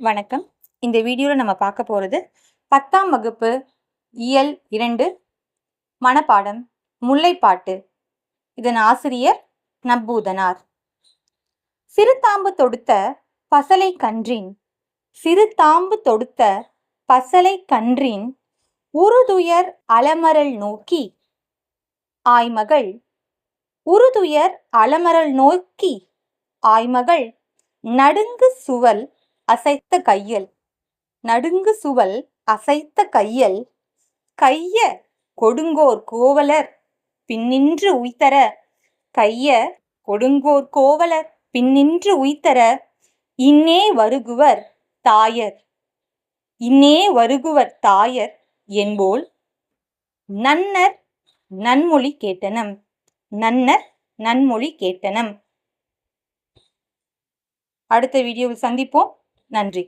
வணக்கம். இந்த வீடியோவில் நம்ம பார்க்க போகிறது பத்தாம் வகுப்பு இயல் இரண்டு மனப்பாடம் முல்லைப்பாட்டு. இதன் ஆசிரியர் நப்பூதனார் சிறுதாம்பு தொடுத்த பசலை கன்றின் சிறுதாம்பு தொடுத்த பசலை கன்றின் உருதுயர் அலமரல் நோக்கி ஆய்மகள் உருதுயர் அலமரல் நோக்கி ஆய்மகள் நடுங்கு சுவல் அசைத்த கையல். நடுங்கு சுவல் அசைத்த கையல். கைய கொடுங்கோர் கோவலர் பின்னின்று உய்தர கைய கொடுங்கோர் கோவலர் பின்னின்று உய்தர இன்னே வருகுவர் தாயர். இன்னே வருகுவர் தாயர் என்போல் நன்னர் நன்மொழி கேட்டனம். நன்னர் நன்மொழி கேட்டனம். அடுத்த வீடியோவில் சந்திப்போம். நன்றி.